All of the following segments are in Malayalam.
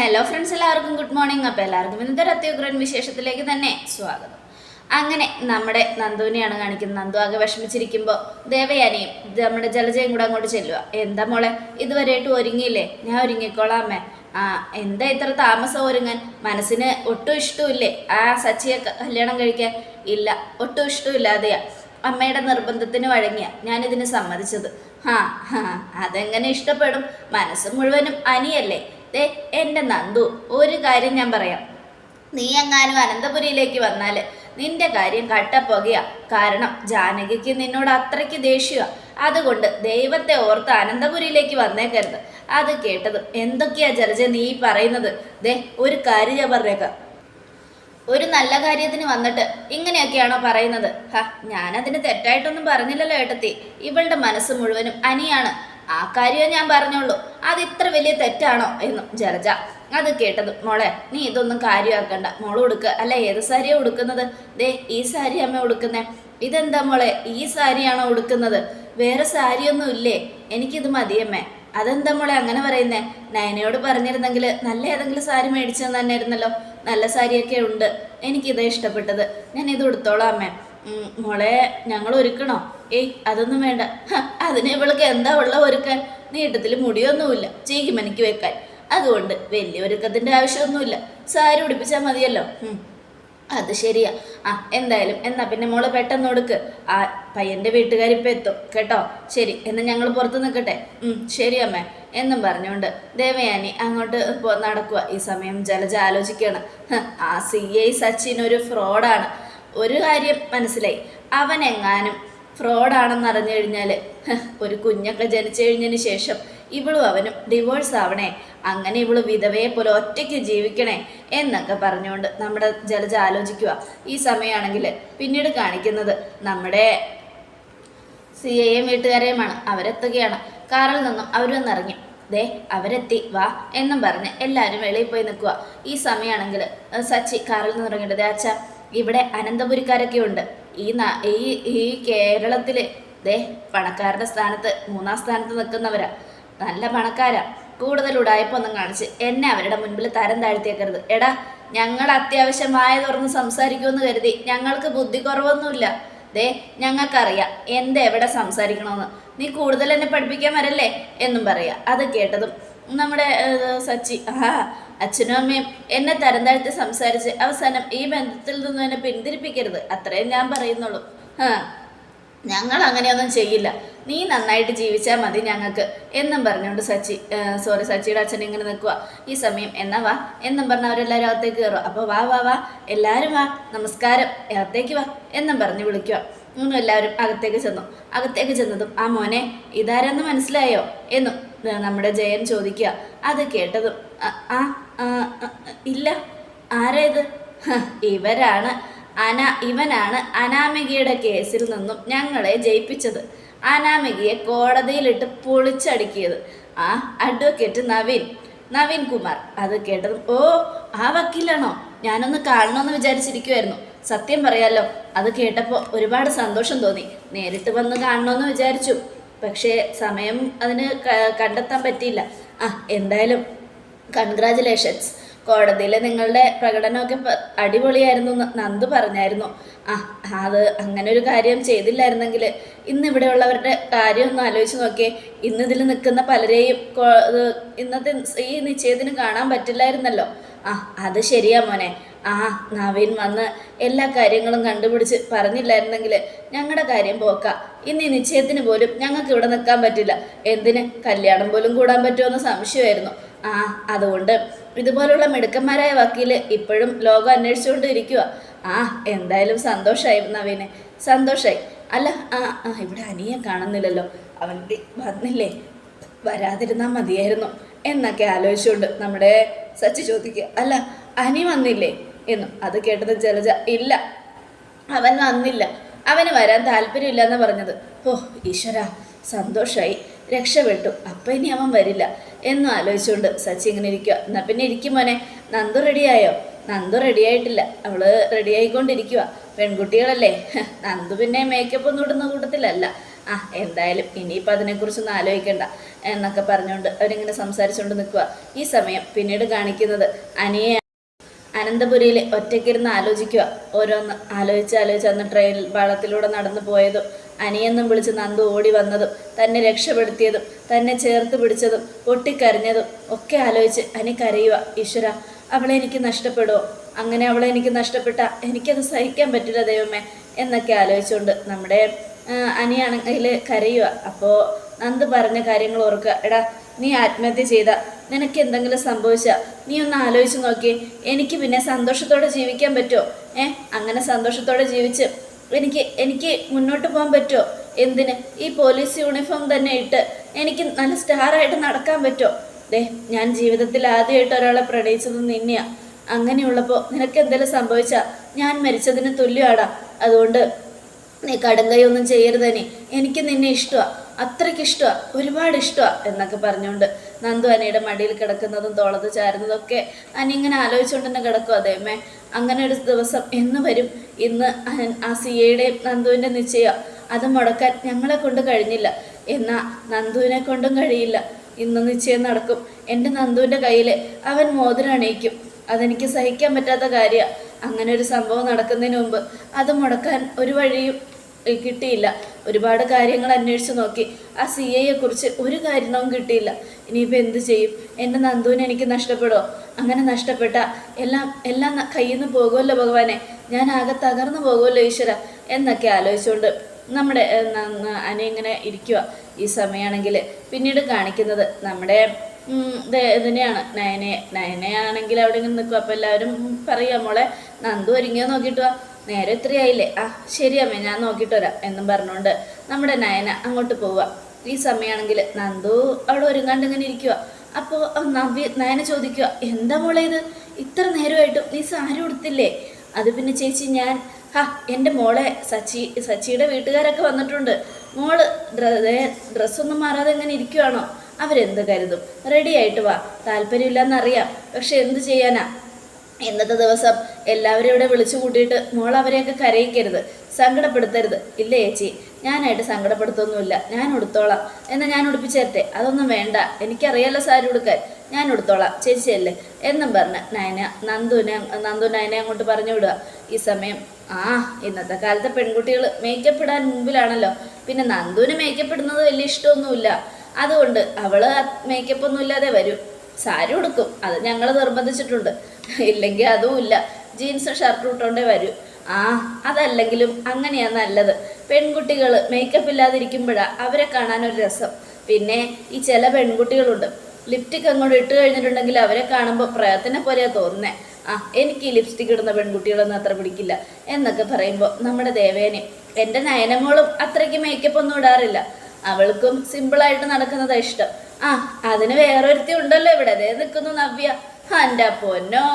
ഹലോ ഫ്രണ്ട്സ് എല്ലാവർക്കും ഗുഡ് മോർണിംഗ് അപ്പോൾ എല്ലാവർക്കും ഇന്നത്തെ അത്യുഗ്രൻ വിശേഷത്തിലേക്ക് തന്നെ സ്വാഗതം. അങ്ങനെ നമ്മുടെ നന്ദുവിനെയാണ് കാണിക്കുന്നത്. നന്ദു ആകെ വിഷമിച്ചിരിക്കുമ്പോൾ ദേവയാനിയും നമ്മുടെ ജലജയും കൂടെ അങ്ങോട്ട് ചെല്ലുക എന്താ മോളെ ഇതുവരെയായിട്ട് ഒരുങ്ങിയില്ലേ? ഞാൻ ഒരുങ്ങിക്കോളാം അമ്മേ. ആ എന്താ ഇത്ര താമസം ഒരുങ്ങാൻ? മനസ്സിന് ഒട്ടും ഇഷ്ടമില്ലേ ആ സച്ചിയെ കല്യാണം കഴിക്കാൻ? ഇല്ല ഒട്ടും ഇഷ്ടമില്ലാതെയാ അമ്മയുടെ നിർബന്ധത്തിന് വഴങ്ങിയ ഞാനിതിന് സമ്മതിച്ചത്. ഹാ ഹാ അതെങ്ങനെ ഇഷ്ടപ്പെടും? മനസ്സ് മുഴുവനും അനിയല്ലേ? ദേ എന്റെ നന്ദു ഒരു കാര്യം ഞാൻ പറയാം. നീ എങ്ങാനും അനന്തപുരിയിലേക്ക് വന്നാൽ നിന്റെ കാര്യം കട്ടപ്പുകയാ. കാരണം ജാനകിക്ക് നിന്നോട് അത്രയ്ക്ക് ദേഷ്യ. അതുകൊണ്ട് ദൈവത്തെ ഓർത്ത് അനന്തപുരിയിലേക്ക് വന്നേക്കരുത്. അത് കേട്ടതും എന്തൊക്കെയാ ജലജ നീ പറയുന്നത്? ദേ ഒരു കാര്യം ഞാൻ പറഞ്ഞേക്കാം. ഒരു നല്ല കാര്യത്തിന് വന്നിട്ട് ഇങ്ങനെയൊക്കെയാണോ പറയുന്നത്? ഹ ഞാനതിന് തെറ്റായിട്ടൊന്നും പറഞ്ഞില്ലല്ലോ ഏട്ടത്തി. ഇവളുടെ മനസ്സ് മുഴുവനും അനിയാണ്. ആ കാര്യമേ ഞാൻ പറഞ്ഞോളൂ. അത് ഇത്ര വലിയ തെറ്റാണോ എന്നും ജലജ അത് കേട്ടത് മോളെ നീ ഇതൊന്നും കാര്യമാക്കണ്ട. മോൾ ഉടുക്കുക അല്ല ഏത് സാരിയാ ഉടുക്കുന്നത്? ദേ ഈ സാരി അമ്മ ഉടുക്കുന്നേ. ഇതെന്താ മോളെ ഈ സാരിയാണോ ഉടുക്കുന്നത്? വേറെ സാരിയൊന്നും ഇല്ലേ? എനിക്കിത് മതിയമ്മേ. അതെന്താ മോളെ അങ്ങനെ പറയുന്നേ? നയനയോട് പറഞ്ഞിരുന്നെങ്കിൽ നല്ല ഏതെങ്കിലും സാരി മേടിച്ചു തന്നെയായിരുന്നല്ലോ നല്ല സാരിയൊക്കെ ഉണ്ട്. എനിക്കിതാ ഇഷ്ടപ്പെട്ടത്. ഞാൻ ഇത് ഉടുത്തോളാം അമ്മേ. മോളെ ഞങ്ങൾ ഒരുക്കണോ? ഏയ് അതൊന്നും വേണ്ട. അതിന് ഇവൾക്ക് എന്താ ഉള്ള ഒരുക്കാൻ? നീട്ടത്തിൽ മുടിയൊന്നുമില്ല. ചീകിമനിക്ക് വെക്കാൻ. അതുകൊണ്ട് വലിയ ഒരുക്കത്തിന്റെ ആവശ്യമൊന്നുമില്ല. സാരി ഉടുപ്പിച്ചാൽ മതിയല്ലോ. അത് ശരിയാ. ആ എന്തായാലും എന്നാ പിന്നെ മോൾ പെട്ടെന്ന് കൊടുക്ക് ആ പയ്യന്റെ വീട്ടുകാരിപ്പോൾ എത്തും. കേട്ടോ? ശരി എന്നാ ഞങ്ങൾ പുറത്ത് നിൽക്കട്ടെ ശരി അമ്മേ. എന്നും പറഞ്ഞുകൊണ്ട് ദേവയാനി അങ്ങോട്ട് പോ നടക്കുക ഈ സമയം ജലജ ആലോചിക്കുകയാണ് ആ സി ഐ സച്ചിൻ ഒരു ഫ്രോഡാണ്. ഒരു കാര്യം മനസ്സിലായി. അവൻ എങ്ങാനും ഫ്രോഡാണെന്ന് അറിഞ്ഞു കഴിഞ്ഞാൽ ഒരു കുഞ്ഞൊക്കെ ജനിച്ചു കഴിഞ്ഞതിന് ശേഷം ഇവളും അവനും ഡിവോഴ്സ് ആവണേ. അങ്ങനെ ഇവൾ വിധവയെ പോലെ ഒറ്റയ്ക്ക് ജീവിക്കണേ എന്നൊക്കെ പറഞ്ഞുകൊണ്ട് നമ്മുടെ ജലജ ആലോചിക്കുക ഈ സമയമാണെങ്കിൽ പിന്നീട് കാണിക്കുന്നത് നമ്മുടെ സി എയും വീട്ടുകാരെയുമാണ്. അവരെത്തുകയാണ്. കാറിൽ നിന്നും അവരൊന്നിറങ്ങി. ദേ അവരെത്തി വാ എന്നും പറഞ്ഞ് എല്ലാവരും വെളിയിൽ പോയി നിൽക്കുക ഈ സമയമാണെങ്കിൽ സച്ചി കാറിൽ നിന്ന് ഇറങ്ങിയിട്ട് ദേ അച്ഛ ഇവിടെ അനന്തപുരിക്കാരൊക്കെ ഉണ്ട്. ഈ ഈ ഈ കേരളത്തിൽ ദേ പണക്കാരുടെ സ്ഥാനത്ത് മൂന്നാം സ്ഥാനത്ത് നിൽക്കുന്നവരാ നല്ല പണക്കാരാ. കൂടുതൽ ഉടായ്പൊന്നും കാണിച്ച് എന്നെ അവരുടെ മുൻപിൽ തരം താഴ്ത്തിയേക്കരുത്. എടാ ഞങ്ങൾ അത്യാവശ്യമായ തുറന്ന് സംസാരിക്കുമെന്ന് കരുതി ഞങ്ങൾക്ക് ബുദ്ധി കുറവൊന്നുമില്ല. ദേ ഞങ്ങൾക്കറിയാം എന്ത് എവിടെ സംസാരിക്കണമെന്ന് നീ കൂടുതൽ എന്നെ പഠിപ്പിക്കാൻ വരല്ലേ? എന്നും പറയാ. അത് കേട്ടതും നമ്മുടെ സച്ചി ആ അച്ഛനും അമ്മയും എന്നെ തരം താഴ്ത്തി സംസാരിച്ച് അവസാനം ഈ ബന്ധത്തിൽ നിന്നും എന്നെ പിന്തിരിപ്പിക്കരുത്. അത്രയും ഞാൻ പറയുന്നുള്ളൂ. ആ ഞങ്ങൾ അങ്ങനെയൊന്നും ചെയ്യില്ല. നീ നന്നായിട്ട് ജീവിച്ചാൽ മതി ഞങ്ങൾക്ക്. എന്നും പറഞ്ഞുകൊണ്ട് സച്ചി സോറി സച്ചിയുടെ അച്ഛൻ ഇങ്ങനെ നിൽക്കുക ഈ സമയം എന്നാ വാ? എന്നും പറഞ്ഞ് അവരെല്ലാവരും അകത്തേക്ക് കയറുക അപ്പോൾ വാ വാ വാ. എല്ലാവരും വാ. നമസ്കാരം. അകത്തേക്ക് വാ. എന്നും പറഞ്ഞ് വിളിക്കുക മൂന്നും എല്ലാവരും അകത്തേക്ക് ചെന്നു. അകത്തേക്ക് ചെന്നതും ആ മോനെ ഇതാരെന്ന് മനസ്സിലായോ? എന്നും നമ്മുടെ ജയൻ ചോദിക്കുക അത് കേട്ടതും "അ- ആ ഇല്ല. ആരാ ഇത്? ഇവരാണ്. അന ഇവനാണ് അനാമികയുടെ കേസിൽ നിന്നും ഞങ്ങളെ ജയിപ്പിച്ചത്. അനാമികയെ കോടതിയിലിട്ട് പൊളിച്ചടുക്കിയത്. ആ അഡ്വക്കേറ്റ് നവീൻ നവീൻ കുമാർ. അത് കേട്ടത് ഓ ആ വക്കീലാണോ? ഞാനൊന്ന് കാണണമെന്ന് വിചാരിച്ചിരിക്കുമായിരുന്നു സത്യം പറയാലോ അത് കേട്ടപ്പോൾ ഒരുപാട് സന്തോഷം തോന്നി. നേരിട്ട് വന്ന് കാണണമെന്ന് വിചാരിച്ചു. പക്ഷേ സമയം അതിന് കണ്ടെത്താൻ പറ്റിയില്ല. ആ എന്തായാലും കൺഗ്രാചുലേഷൻസ്. കോടതിയിൽ നിങ്ങളുടെ പ്രകടനമൊക്കെ അടിപൊളിയായിരുന്നു നന്ദു പറഞ്ഞായിരുന്നു. ആ അത് അങ്ങനെ ഒരു കാര്യം ചെയ്തില്ലായിരുന്നെങ്കിൽ ഇന്ന് ഇവിടെ ഉള്ളവരുടെ കാര്യം ഒന്ന് ആലോചിച്ച് നോക്കിയേ. ഇന്ന് ഇതിൽ നിൽക്കുന്ന പലരെയും ഇന്നത്തെ ഈ നിശ്ചയത്തിന് കാണാൻ പറ്റില്ലായിരുന്നല്ലോ. ആ അത് ശരിയാ മോനെ. ആ നവീൻ വന്ന് എല്ലാ കാര്യങ്ങളും കണ്ടുപിടിച്ച് പറഞ്ഞില്ലായിരുന്നെങ്കിൽ ഞങ്ങളുടെ കാര്യം പോക്കാം. ഇന്ന് നിശ്ചയത്തിന് പോലും ഞങ്ങൾക്ക് ഇവിടെ നിൽക്കാൻ പറ്റില്ല. എന്തിന്? കല്യാണം പോലും കൂടാൻ പറ്റുമെന്ന് സംശയമായിരുന്നു. ആ അതുകൊണ്ട്. ഇതുപോലുള്ള മിടുക്കന്മാരായ വക്കീൽ ഇപ്പോഴും ലോകം അന്വേഷിച്ചുകൊണ്ടിരിക്കുക ആ എന്തായാലും സന്തോഷമായി നവീന്. സന്തോഷമായി അല്ല ആ ഇവിടെ അനിയെ കാണുന്നില്ലല്ലോ. അവൻ വന്നില്ലേ? വരാതിരുന്നാൽ മതിയായിരുന്നു. എന്നൊക്കെ ആലോചിച്ചുകൊണ്ട് നമ്മുടെ സച്ചി ചോദിക്കുക. അല്ല അനി വന്നില്ലേ? എന്നും. അത് കേട്ടത് ജലജ ഇല്ല. അവൻ വന്നില്ല. അവന് വരാൻ താല്പര്യമില്ലെന്ന് പറഞ്ഞത്. ഓ ഈശ്വര. സന്തോഷമായി രക്ഷപ്പെട്ടു. അപ്പം ഇനി അവൻ വരില്ല. എന്നും ആലോചിച്ചുകൊണ്ട് സച്ചി ഇങ്ങനെ ഇരിക്കുക എന്നാൽ പിന്നെ ഇരിക്കും മോനെ. നന്ദു റെഡിയായോ? നന്ദു റെഡിയായിട്ടില്ല. അവൾ റെഡിയായിക്കൊണ്ടിരിക്കുക പെൺകുട്ടികളല്ലേ? നന്ദു പിന്നെ മേക്കപ്പ് ഒന്നും ഇടുന്ന കൂട്ടത്തിലല്ല. ആ എന്തായാലും ഇനിയിപ്പോൾ അതിനെക്കുറിച്ചൊന്നും ആലോചിക്കണ്ട എന്നൊക്കെ പറഞ്ഞുകൊണ്ട് അവരിങ്ങനെ സംസാരിച്ചുകൊണ്ട് നിൽക്കുക ഈ സമയം പിന്നീട് കാണിക്കുന്നത് അനിയെ അനന്തപുരിയിൽ ഒറ്റയ്ക്കിരുന്ന് ആലോചിക്കുക ഓരോന്ന് ആലോചിച്ച് ആലോചിച്ച് അന്ന് ട്രെയിൻ പാളത്തിലൂടെ നടന്നു പോയതും അനിയെന്നും വിളിച്ച് നന്ദു ഓടി വന്നതും തന്നെ രക്ഷപ്പെടുത്തിയതും തന്നെ ചേർത്ത് പിടിച്ചതും പൊട്ടിക്കരഞ്ഞതും ഒക്കെ ആലോചിച്ച് അനി കരയുക ഈശ്വര അവളെ എനിക്ക് നഷ്ടപ്പെടുമോ അങ്ങനെ അവളെ എനിക്ക് നഷ്ടപ്പെട്ട എനിക്കത് സഹിക്കാൻ പറ്റില്ല ദൈവമേ എന്നൊക്കെ ആലോചിച്ചുകൊണ്ട് നമ്മുടെ അനിയാണെങ്കിൽ കരയുക. അപ്പോൾ നന്ദ് പറഞ്ഞ കാര്യങ്ങൾ ഓർക്കുക. എടാ നീ ആത്മഹത്യ ചെയ്ത നിനക്ക് എന്തെങ്കിലും സംഭവിച്ചാൽ നീ ഒന്ന് ആലോചിച്ച് നോക്കി. എനിക്ക് പിന്നെ സന്തോഷത്തോടെ ജീവിക്കാൻ പറ്റുമോ? ഏ അങ്ങനെ സന്തോഷത്തോടെ ജീവിച്ച് എനിക്ക് എനിക്ക് മുന്നോട്ട് പോകാൻ പറ്റുമോ? എന്തിന്? ഈ പോലീസ് യൂണിഫോം തന്നെ ഇട്ട് എനിക്ക് നല്ല സ്റ്റാറായിട്ട് നടക്കാൻ പറ്റുമോ? ദേ ഞാൻ ജീവിതത്തിൽ ആദ്യമായിട്ട് ഒരാളെ പ്രണയിച്ചത് നിന്നെയാ. അങ്ങനെയുള്ളപ്പോൾ നിനക്ക് എന്തെങ്കിലും സംഭവിച്ചാൽ ഞാൻ മരിച്ചതിന് തുല്യമാടാ അതുകൊണ്ട് നീ കടുങ്കൈയൊന്നും ചെയ്യരുത് നീ എനിക്ക് നിന്നെ ഇഷ്ടമാണ് അത്രയ്ക്ക് ഇഷ്ടമാണ് ഒരുപാട് ഇഷ്ടമാണ് എന്നൊക്കെ പറഞ്ഞുകൊണ്ട് നന്ദു അനിയുടെ മടിയിൽ കിടക്കുന്നതും തോളത്ത് ചാരുന്നതൊക്കെ അനി ഇങ്ങനെ ആലോചിച്ചുകൊണ്ട് തന്നെ കിടക്കും അതേമേ അങ്ങനെ ഒരു ദിവസം എന്ന് വരും. ഇന്ന് ആ സിയയുടെയും നന്ദുവിന്റെ നിശ്ചയം. അത് മുടക്കാൻ ഞങ്ങളെ കൊണ്ട് കഴിഞ്ഞില്ല. എന്നാൽ നന്ദുവിനെ കൊണ്ടും കഴിയില്ല. ഇന്ന് നിശ്ചയം നടക്കും. എന്റെ നന്ദുവിന്റെ കയ്യിൽ അവൻ മോതിരം അണിയിക്കും. അതെനിക്ക് സഹിക്കാൻ പറ്റാത്ത കാര്യമാണ് അങ്ങനെ ഒരു സംഭവം നടക്കുന്നതിന് മുമ്പ് അത് മുടക്കാൻ ഒരു വഴിയും കിട്ടിയില്ല. ഒരുപാട് കാര്യങ്ങൾ അന്വേഷിച്ച് നോക്കി. ആ സി ഐയെ കുറിച്ച് ഒരു കാര്യവും കിട്ടിയില്ല. ഇനിയിപ്പോൾ എന്ത് ചെയ്യും? എന്റെ നന്ദുവിനെ എനിക്ക് നഷ്ടപ്പെടുമോ അങ്ങനെ നഷ്ടപ്പെട്ട എല്ലാം എല്ലാം കയ്യിൽ നിന്ന് പോകുമല്ലോ ഭഗവാനെ. ഞാൻ ആകെ തകർന്നു പോകുമല്ലോ ഈശ്വര. എന്നൊക്കെ ആലോചിച്ചുകൊണ്ട് നമ്മുടെ അന ഇങ്ങനെ ഇരിക്കുക ഈ സമയമാണെങ്കിൽ പിന്നീട് കാണിക്കുന്നത് നമ്മുടെ ഇതിനെയാണ്. നയനയെ നയനയാണെങ്കിൽ അവിടെ ഇങ്ങനെ നിൽക്കും അപ്പോൾ എല്ലാവരും പറയാം മോളെ നന്ദു ഒരുങ്ങിയോ നോക്കിയിട്ട് വാ. നേരെ ഇത്രയായില്ലേ? ആ ശരി അമ്മ ഞാൻ നോക്കിയിട്ട് വരാം എന്നും പറഞ്ഞുകൊണ്ട് നമ്മുടെ നയന അങ്ങോട്ട് പോവുക. ഈ സമയമാണെങ്കിൽ നന്ദു അവിടെ ഒരുങ്ങാണ്ട് ഇങ്ങനെ ഇരിക്കുക അപ്പോൾ നവ്യ നയന ചോദിക്കുക എന്താ മോളെ ഇത്? ഇത്ര നേരമായിട്ടും നീ സാരി ഉടുത്തില്ലേ? അത് പിന്നെ ചേച്ചി ഞാൻ ഹാ എന്റെ മോളെ സച്ചി സച്ചിയുടെ വീട്ടുകാരൊക്കെ വന്നിട്ടുണ്ട്. മോൾ ഡ്രസ്സൊന്നും മാറാതെ എങ്ങനെ ഇരിക്കുവാണോ? അവരെന്ത് കരുതും? റെഡി ആയിട്ട് വാ. താല്പര്യമില്ലെന്നറിയാം. പക്ഷെ എന്ത് ചെയ്യാനാ? ഇന്നത്തെ ദിവസം എല്ലാവരും ഇവിടെ വിളിച്ചു കൂട്ടിയിട്ട് മോൾ അവരെയൊക്കെ കരയിക്കരുത്. സങ്കടപ്പെടുത്തരുത്. ഇല്ല ചേച്ചി? ഞാനായിട്ട് സങ്കടപ്പെടുത്തൊന്നുമില്ല. ഞാൻ ഉടുത്തോളാം. എന്നാൽ ഞാൻ ഉടുപ്പിച്ചേരട്ടെ? അതൊന്നും വേണ്ട. എനിക്കറിയാലോ സാരി ഉടുക്കാൻ. ഞാൻ ഉടുത്തോളാം. ചേച്ചിയല്ലേ എന്നും പറഞ്ഞ് നയന നന്ദുനെ നന്ദു നയനെ അങ്ങോട്ട് പറഞ്ഞു വിടുക. ഈ സമയം ആ ഇന്നത്തെ കാലത്തെ പെൺകുട്ടികൾ മേക്കപ്പ് ഇടാൻ മുമ്പിലാണല്ലോ. പിന്നെ നന്ദുവിന് മേക്കപ്പ് ഇടുന്നത് വലിയ ഇഷ്ടമൊന്നുമില്ല. അതുകൊണ്ട് അവൾ മേക്കപ്പ് ഒന്നും ഇല്ലാതെ വരും. സാരി ഉടുക്കും. അത് ഞങ്ങൾ നിർബന്ധിച്ചിട്ടുണ്ട്. ഇല്ലെങ്കിൽ അതുമില്ല ജീൻസും ഷർട്ടും ഇട്ടോണ്ടേ വരൂ. ആ അതല്ലെങ്കിലും അങ്ങനെയാണ് നല്ലത്. പെൺകുട്ടികൾ മേക്കപ്പ് ഇല്ലാതിരിക്കുമ്പോഴാണ് അവരെ കാണാൻ ഒരു രസം. പിന്നെ ഈ ചില പെൺകുട്ടികളുണ്ട്. ലിപ്സ്റ്റിക് അങ്ങോട്ട് ഇട്ട് കഴിഞ്ഞിട്ടുണ്ടെങ്കിൽ അവരെ കാണുമ്പോൾ പ്രയത്തിനെ പോലെയാണ് തോന്നുന്നത് ആ എനിക്ക് ഈ ലിപ്സ്റ്റിക് ഇടുന്ന പെൺകുട്ടികളൊന്നും അത്ര പിടിക്കില്ല. എന്നൊക്കെ പറയുമ്പോൾ നമ്മുടെ ദേവേനെ എന്റെ നയനമോളും അത്രയ്ക്ക് മേക്കപ്പ് ഒന്നും ഇടാറില്ല. അവൾക്കും സിമ്പിളായിട്ട് നടക്കുന്നതാണ് ഇഷ്ടം. ആ അതിന് വേറൊരുത്തി ഉണ്ടല്ലോ ഇവിടെ. അതേ നിൽക്കുന്നു നവ്യ. എന്റെ പൊന്നോ.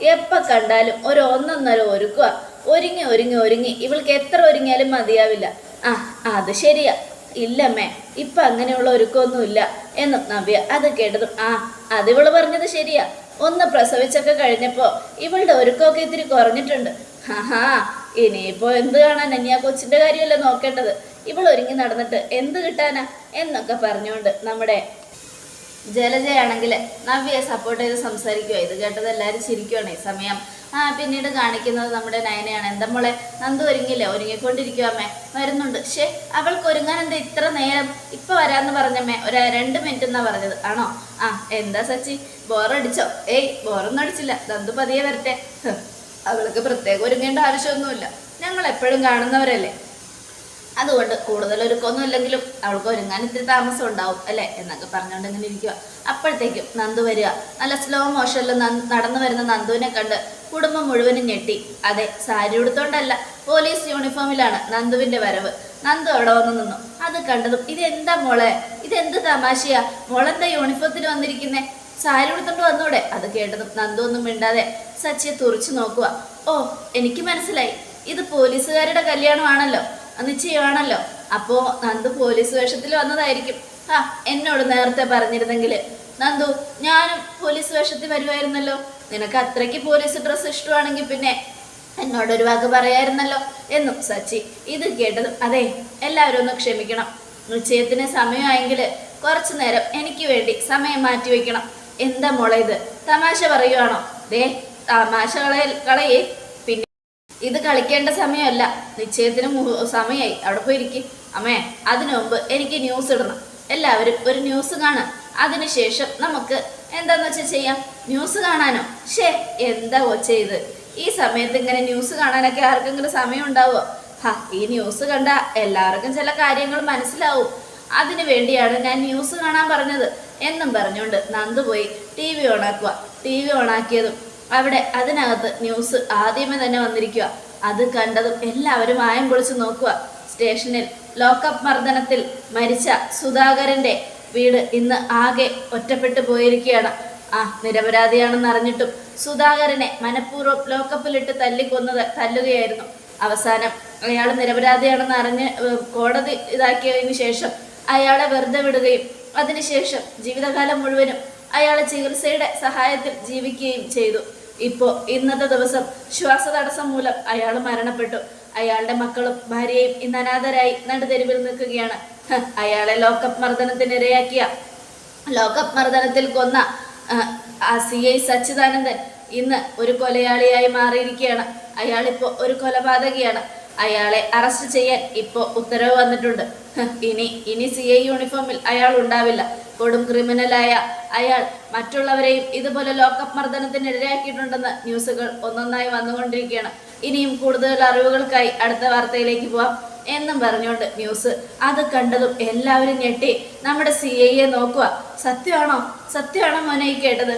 എപ്പോൾ കണ്ടാലും ഒരു ഒന്നൊന്നര ഒരുക്കുക. ഒരുങ്ങി ഒരുങ്ങി ഒരുങ്ങി. ഇവൾക്ക് എത്ര ഒരുങ്ങിയാലും മതിയാവില്ല. ആ അത് ശരിയാ. ഇല്ലമ്മേ ഇപ്പൊ അങ്ങനെയുള്ള ഒരുക്കമൊന്നുമില്ല എന്ന് നവ്യ അത് കേട്ടതും. ആ അതിവൾ പറഞ്ഞത് ശരിയാ. ഒന്ന് പ്രസവിച്ചൊക്കെ കഴിഞ്ഞപ്പോ ഇവളുടെ ഒരുക്കമൊക്കെ ഇത്തിരി കുറഞ്ഞിട്ടുണ്ട്. ഹാ ഇനിയിപ്പോ എന്ത് കാണാൻ ഇനി ആ കൊച്ചിന്റെ കാര്യമല്ലേ നോക്കേണ്ടത്? ഇവൾ ഒരുങ്ങി നടന്നിട്ട് എന്ത് കിട്ടാനാ എന്നൊക്കെ പറഞ്ഞുകൊണ്ട് നമ്മുടെ ജലജയാണെങ്കിൽ നവ്യയെ സപ്പോർട്ട് ചെയ്ത് സംസാരിക്കുക ഇത് കേട്ടത് എല്ലാവരും ചിരിക്കുകയാണ് ഈ സമയം. ആ പിന്നീട് കാണിക്കുന്നത് നമ്മുടെ നയനയാണ്. എന്താ മോളെ? നന്ദു ഒരുങ്ങില്ലേ? ഒരുങ്ങിക്കൊണ്ടിരിക്കുക അമ്മേ. വരുന്നുണ്ട്. ഷേ അവൾക്ക് ഒരുങ്ങാൻ എന്താ ഇത്ര നേരം? ഇപ്പൊ വരാന്ന് പറഞ്ഞമ്മേ ഒരു രണ്ട് മിനിറ്റ് എന്നാ പറഞ്ഞത്. ആണോ? ആ എന്താ സച്ചി? ബോറടിച്ചോ? ഏയ് ബോറൊന്നും അടിച്ചില്ല. നന്ദു പതിയെ വരട്ടെ. അവൾക്ക് പ്രത്യേകം ഒരുങ്ങേണ്ട ആവശ്യമൊന്നുമില്ല. ഞങ്ങൾ എപ്പോഴും കാണുന്നവരല്ലേ? അതുകൊണ്ട് കൂടുതൽ ഒരുക്കമൊന്നും ഇല്ലെങ്കിലും അവൾക്ക് ഒരുങ്ങാൻ ഇത്തിരി താമസം ഉണ്ടാവും അല്ലേ? എന്നൊക്കെ പറഞ്ഞുകൊണ്ട് ഇങ്ങനെ ഇരിക്കുക അപ്പോഴത്തേക്കും നന്ദു വരിക. നല്ല സ്ലോ മോഷനിൽ നടന്നു വരുന്ന നന്ദുവിനെ കണ്ട് കുടുംബം മുഴുവനും ഞെട്ടി. അതെ സാരി ഉടുത്തോണ്ടല്ല പോലീസ് യൂണിഫോമിലാണ് നന്ദുവിന്റെ വരവ്. നന്ദു അവിടെ വന്നു നിന്നു. അത് കണ്ടതും ഇതെന്താ മോളെ? ഇതെന്ത് തമാശയാ? മോളെന്താ യൂണിഫോമത്തിന് വന്നിരിക്കുന്നേ? സാരി ഉടുത്തോണ്ട് വന്നൂടെ? അത് കേട്ടതും നന്ദു ഒന്നും മിണ്ടാതെ സച്ചിയെ തുറച്ചു നോക്കുക ഓ എനിക്ക് മനസ്സിലായി. ഇത് പോലീസുകാരുടെ കല്യാണമാണല്ലോ. നിശ്ചയമാണല്ലോ അപ്പോ നന്ദു പോലീസ് വേഷത്തിൽ വന്നതായിരിക്കും. ആ എന്നോട് നേരത്തെ പറഞ്ഞിരുന്നെങ്കിൽ നന്ദു ഞാനും പോലീസ് വേഷത്തിൽ വരുമായിരുന്നല്ലോ നിനക്ക് അത്രയ്ക്ക് പോലീസ് ഡ്രസ്സ് ഇഷ്ടമാണെങ്കിൽ പിന്നെ എന്നോടൊരു വാക്ക് പറയായിരുന്നല്ലോ. എന്നും സച്ചി ഇത് കേട്ടത് അതെ എല്ലാവരും ഒന്ന് ക്ഷമിക്കണം. നിശ്ചയത്തിന് സമയമായെങ്കിൽ കുറച്ചു നേരം എനിക്ക് വേണ്ടി സമയം മാറ്റി വെക്കണം എന്താ മോളെ ഇത്? തമാശ പറയുവാണോ? ദേ തമാശ കളയൽ കളയേ ഇത് കളിക്കേണ്ട സമയമല്ല. നിശ്ചയത്തിന് സമയമായി അവിടെ പോയിരിക്കും അമ്മേ അതിനു മുമ്പ് എനിക്ക് ന്യൂസ് ഇടണം. എല്ലാവരും ഒരു ന്യൂസ് കാണാം അതിനുശേഷം നമുക്ക് എന്താന്ന് വെച്ചാൽ ചെയ്യാം? ന്യൂസ് കാണാനോ? ഷേ എന്താ കൊച്ച ഇത്? ഈ സമയത്ത് ഇങ്ങനെ ന്യൂസ് കാണാനൊക്കെ ആർക്കെങ്കിലും സമയം ഉണ്ടാവോ ഹാ ഈ ന്യൂസ് കണ്ട എല്ലാവർക്കും ചില കാര്യങ്ങൾ മനസ്സിലാവും. അതിനു വേണ്ടിയാണ് ഞാൻ ന്യൂസ് കാണാൻ പറഞ്ഞത്. എന്നും പറഞ്ഞുകൊണ്ട് നന്ദു പോയി ടി വി ഓണാക്കുക ടി വി ഓണാക്കിയതും അവിടെ അതിനകത്ത് ന്യൂസ് ആദ്യമേ തന്നെ വന്നിരിക്കുക അത് കണ്ടതും എല്ലാവരും ആയം പൊളിച്ച് നോക്കുക സ്റ്റേഷനിൽ ലോക്കപ്പ് മർദ്ദനത്തിൽ മരിച്ച സുധാകരന്റെ വീട് ഇന്ന് ആകെ ഒറ്റപ്പെട്ടു പോയിരിക്കുകയാണ്. ആ നിരപരാധിയാണെന്ന് അറിഞ്ഞിട്ടും സുധാകരനെ മനഃപൂർവം ലോക്കപ്പിലിട്ട് തല്ലിക്കൊന്നത് തല്ലുകയായിരുന്നു. അവസാനം അയാൾ നിരപരാധിയാണെന്ന് അറിഞ്ഞ് കോടതി ഇതാക്കിയതിനു ശേഷം അയാളെ വെറുതെ വിടുകയും അതിനുശേഷം ജീവിതകാലം മുഴുവനും അയാൾ ചികിത്സയുടെ സഹായത്തിൽ ജീവിക്കുകയും ചെയ്തു. ഇപ്പോൾ ഇന്നത്തെ ദിവസം ശ്വാസതടസ്സം മൂലം അയാൾ മരണപ്പെട്ടു. അയാളുടെ മക്കളും ഭാര്യയും ഇന്ന് അനാഥരായി നടുതെരുവിൽ നിൽക്കുകയാണ്. അയാളെ ലോക്കപ്പ് മർദ്ദനത്തിനിരയാക്കിയ ലോക്കപ്പ് മർദ്ദനത്തിൽ കൊന്ന സി ഐ സച്ചിദാനന്ദൻ ഇന്ന് ഒരു കൊലയാളിയായി മാറിയിരിക്കുകയാണ്. അയാളിപ്പോൾ ഒരു കൊലപാതകിയാണ്. അയാളെ അറസ്റ്റ് ചെയ്യാൻ ഇപ്പോൾ ഉത്തരവ് വന്നിട്ടുണ്ട്. ഇനി ഇനി സി ഐ യൂണിഫോമിൽ അയാൾ ഉണ്ടാവില്ല. കൊടും ക്രിമിനലായ അയാൾ മറ്റുള്ളവരെയും ഇതുപോലെ ലോക്കപ്പ് മർദ്ദനത്തിന് ഇരയാക്കിയിട്ടുണ്ടെന്ന് ന്യൂസുകൾ ഒന്നൊന്നായി വന്നുകൊണ്ടിരിക്കുകയാണ്. ഇനിയും കൂടുതൽ അറിവുകൾക്കായി അടുത്ത വാർത്തയിലേക്ക് പോവാം. എന്നും പറഞ്ഞുകൊണ്ട് ന്യൂസ് അത് കണ്ടതും എല്ലാവരും ഞെട്ടി. നമ്മുടെ സി ഐയെ നോക്കുക. സത്യമാണോ? സത്യമാണോ മോനെ ഈ കേട്ടത്?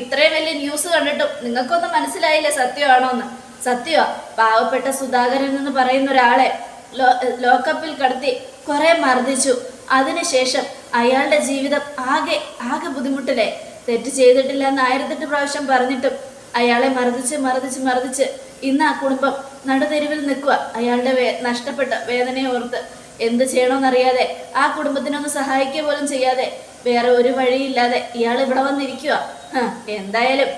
ഇത്രയും വലിയ ന്യൂസ് കണ്ടിട്ടും നിങ്ങൾക്കൊന്നും മനസ്സിലായില്ല സത്യമാണോ എന്ന് സത്യമാ പാവപ്പെട്ട സുധാകരൻ എന്ന് പറയുന്ന ഒരാളെ ലോ ലോക്കപ്പിൽ കടത്തി കുറെ മർദ്ദിച്ചു. അതിനുശേഷം അയാളുടെ ജീവിതം ആകെ ആകെ ബുദ്ധിമുട്ടിലെ തെറ്റ് ചെയ്തിട്ടില്ല എന്ന് ആയിരത്തെട്ട് പ്രാവശ്യം പറഞ്ഞിട്ടും അയാളെ മർദ്ദിച്ച് മർദ്ദിച്ച് മർദ്ദിച്ച് ഇന്ന് ആ കുടുംബം നടുതെരുവിൽ നിൽക്കുക അയാളുടെ വേ നഷ്ടപ്പെട്ട വേദനയെ ഓർത്ത്. എന്ത് ചെയ്യണമെന്നറിയാതെ ആ കുടുംബത്തിനൊന്ന് സഹായിക്കുക പോലും ചെയ്യാതെ വേറെ ഒരു വഴിയില്ലാതെ ഇയാൾ ഇവിടെ വന്നിരിക്കുക. എന്തായാലും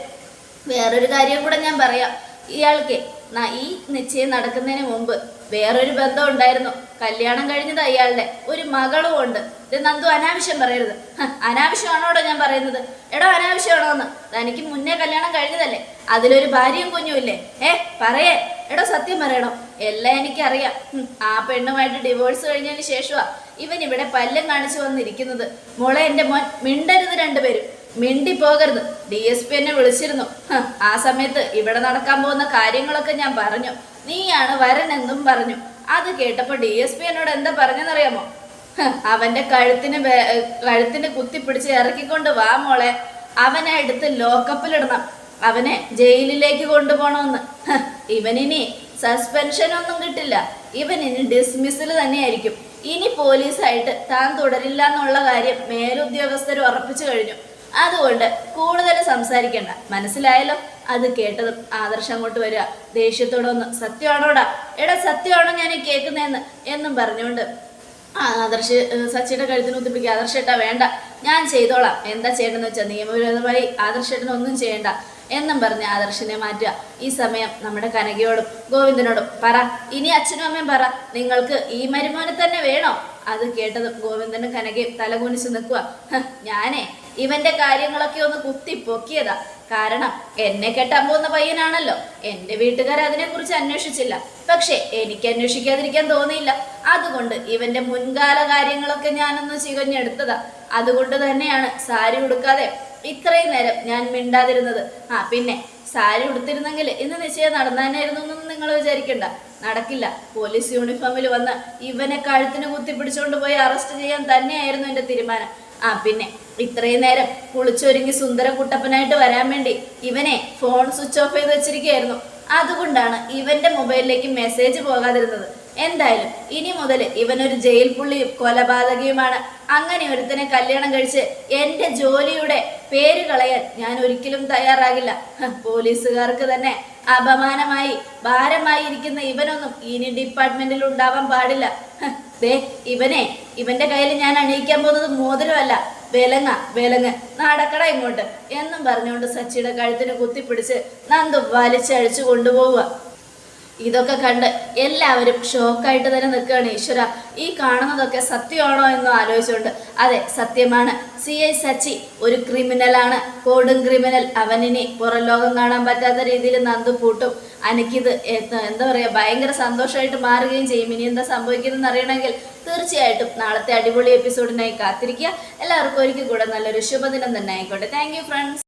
വേറൊരു കാര്യം കൂടെ ഞാൻ പറയാം. ഇയാൾക്ക് ഈ നിശ്ചയം നടക്കുന്നതിന് മുമ്പ് വേറൊരു ബന്ധം ഉണ്ടായിരുന്നു. കല്യാണം കഴിഞ്ഞത് അയാളുടെ ഒരു മകളും ഉണ്ട്. ഇത് നന്ദു അനാവശ്യം പറയരുത്. അനാവശ്യമാണോടോ ഞാൻ പറയുന്നത്? എടോ അനാവശ്യമാണോന്ന്? തനിക്ക് മുന്നേ കല്യാണം കഴിഞ്ഞതല്ലേ? അതിലൊരു ഭാര്യയും കുഞ്ഞും ഇല്ലേ? ഏ പറയേ. എടോ സത്യം പറയണോ. എല്ലാം എനിക്കറിയാം. ആ പെണ്ണുമായിട്ട് ഡിവോഴ്സ് കഴിഞ്ഞതിന് ശേഷമാ ഇവൻ ഇവിടെ പല്ലം കാണിച്ചു വന്നിരിക്കുന്നത്. മോളെ എന്റെ മോൻ മിണ്ടരുത് രണ്ടുപേരും. മിണ്ടി പോകരുത് ഡി എസ് പി എന്നെ വിളിച്ചിരുന്നു. ആ സമയത്ത് ഇവിടെ നടക്കാൻ പോകുന്ന കാര്യങ്ങളൊക്കെ ഞാൻ പറഞ്ഞു. നീയാണ് വരനെന്നും പറഞ്ഞു. അത് കേട്ടപ്പോൾ ഡി എസ് പി എന്നോട് എന്താ പറഞ്ഞെന്നറിയാമോ? അവന്റെ കഴുത്തിന് കഴുത്തിന് കുത്തി കുത്തിപ്പിടിച്ച് ഇറക്കിക്കൊണ്ട് വാ മോളെ. അവനെ എടുത്ത് ലോക്കപ്പിലിടണം അവനെ ജയിലിലേക്ക് കൊണ്ടുപോകണമെന്ന്. ഇവനിനി സസ്പെൻഷൻ ഒന്നും കിട്ടില്ല. ഇവൻ ഇനി ഡിസ്മിസിൽ തന്നെയായിരിക്കും. ഇനി പോലീസായിട്ട് താൻ തുടരില്ല എന്നുള്ള കാര്യം മേലുദ്യോഗസ്ഥർ ഉറപ്പിച്ചു കഴിഞ്ഞു. അതുകൊണ്ട് കൂടുതൽ സംസാരിക്കണ്ട. മനസ്സിലായല്ലോ? അത് കേട്ടതും ആദർശം അങ്ങോട്ട് വരിക. ദേഷ്യത്തോടെ ഒന്ന് സത്യമാണോടാ? എടാ സത്യമാണോ ഞാൻ കേൾക്കുന്നതെന്ന് എന്നും പറഞ്ഞുകൊണ്ട് ആദർശ് സച്ചിയുടെ കഴുത്തിന് കുത്തിപ്പിടിക്കുക ആദർശേട്ടാ വേണ്ട. ഞാൻ ചെയ്തോളാം. എന്താ ചെയ്യേണ്ടതെന്ന് വെച്ചാൽ നിയമവിരോധമായി ആദർശേട്ടന് ഒന്നും ചെയ്യേണ്ട. എന്നും പറഞ്ഞ് ആദർശിനെ മാറ്റുക. ഈ സമയം നമ്മുടെ കനകയോടും ഗോവിന്ദനോടും. പറ ഇനി അച്ഛനും അമ്മയും പറ. നിങ്ങൾക്ക് ഈ മരുമോനെ തന്നെ വേണോ? അത് കേട്ടതും ഗോവിന്ദനും കനകയും തലകുനിച്ച് നിൽക്കുക. ഞാനേ ഇവന്റെ കാര്യങ്ങളൊക്കെ ഒന്ന് കുത്തി പൊക്കിയതാ കാരണം എന്നെ കെട്ടാൻ പോകുന്ന പയ്യനാണല്ലോ. എന്റെ വീട്ടുകാർ അതിനെക്കുറിച്ച് അന്വേഷിച്ചില്ല. പക്ഷെ എനിക്ക് അന്വേഷിക്കാതിരിക്കാൻ തോന്നിയില്ല. അതുകൊണ്ട് ഇവന്റെ മുൻകാല കാര്യങ്ങളൊക്കെ ഞാനൊന്ന് ചികഞ്ഞെടുത്തതാ. അതുകൊണ്ട് തന്നെയാണ് സാരി ഉടുക്കാതെ ഇത്രയും നേരം ഞാൻ മിണ്ടാതിരുന്നത്. ആ പിന്നെ സാരി ഉടുത്തിരുന്നെങ്കിൽ ഇന്ന് നിശ്ചയം നടന്നാനായിരുന്നു എന്നൊന്നും നിങ്ങൾ വിചാരിക്കണ്ട. നടക്കില്ല. പോലീസ് യൂണിഫോമിൽ വന്ന് ഇവനെ കഴുത്തിന് കുത്തിപ്പിടിച്ചുകൊണ്ട് പോയി അറസ്റ്റ് ചെയ്യാൻ തന്നെയായിരുന്നു എന്റെ തീരുമാനം. ആ പിന്നെ ഇത്രയും നേരം കുളിച്ചൊരുങ്ങി സുന്ദര കുട്ടപ്പനായിട്ട് വരാൻ വേണ്ടി ഇവനെ ഫോൺ സ്വിച്ച് ഓഫ് ചെയ്ത് വെച്ചിരിക്കുകയായിരുന്നു. അതുകൊണ്ടാണ് ഇവന്റെ മൊബൈലിലേക്ക് മെസ്സേജ് പോകാതിരുന്നത്. എന്തായാലും ഇനി മുതൽ ഇവനൊരു ജയിൽ പുള്ളിയും കൊലപാതകയുമാണ്. അങ്ങനെ ഒരുത്തനെ കല്യാണം കഴിച്ച് എന്റെ ജോലിയുടെ പേര് കളയാൻ ഞാൻ ഒരിക്കലും തയ്യാറാകില്ല. പോലീസുകാർക്ക് തന്നെ അപമാനമായി ഭാരമായി ഇരിക്കുന്ന ഇവനൊന്നും ഇനി ഡിപ്പാർട്ട്മെന്റിൽ ഉണ്ടാവാൻ പാടില്ല. ദേ ഇവനെ ഇവന്റെ കയ്യിൽ ഞാൻ അണിയിക്കാൻ പോകുന്നത് മോതിരമല്ല. വിലങ്ങ വിലങ്ങ്. നടക്കട ഇങ്ങോട്ട്. എന്നും പറഞ്ഞുകൊണ്ട് സച്ചിയുടെ കഴുത്തിന് കുത്തിപ്പിടിച്ച് നന്ദു വലിച്ചഴിച്ചു കൊണ്ടുപോവുക. ഇതൊക്കെ കണ്ട് എല്ലാവരും ഷോക്കായിട്ട് തന്നെ നിൽക്കുകയാണ്. ഈശ്വര ഈ കാണുന്നതൊക്കെ സത്യമാണോ എന്ന് ആലോചിച്ചുകൊണ്ട്. അതെ സത്യമാണ്. സി. ഐ. സച്ചി ഒരു ക്രിമിനലാണ്. കോടും ക്രിമിനൽ. അവനിനി പുറം ലോകം കാണാൻ പറ്റാത്ത രീതിയിൽ നന്ദു പൂട്ടും. അനക്കിത് എത്ത- എന്താ പറയുക ഭയങ്കര സന്തോഷമായിട്ട് മാറുകയും ചെയ്യും. ഇനി എന്താ സംഭവിക്കുന്നതെന്ന് അറിയണമെങ്കിൽ തീർച്ചയായിട്ടും നാളത്തെ അടിപൊളി എപ്പിസോഡിനായി കാത്തിരിക്കുക. എല്ലാവർക്കും ഒരിക്കൽ കൂടെ നല്ലൊരു ശുഭദിനം തന്നെ ആയിക്കോട്ടെ. Thank friends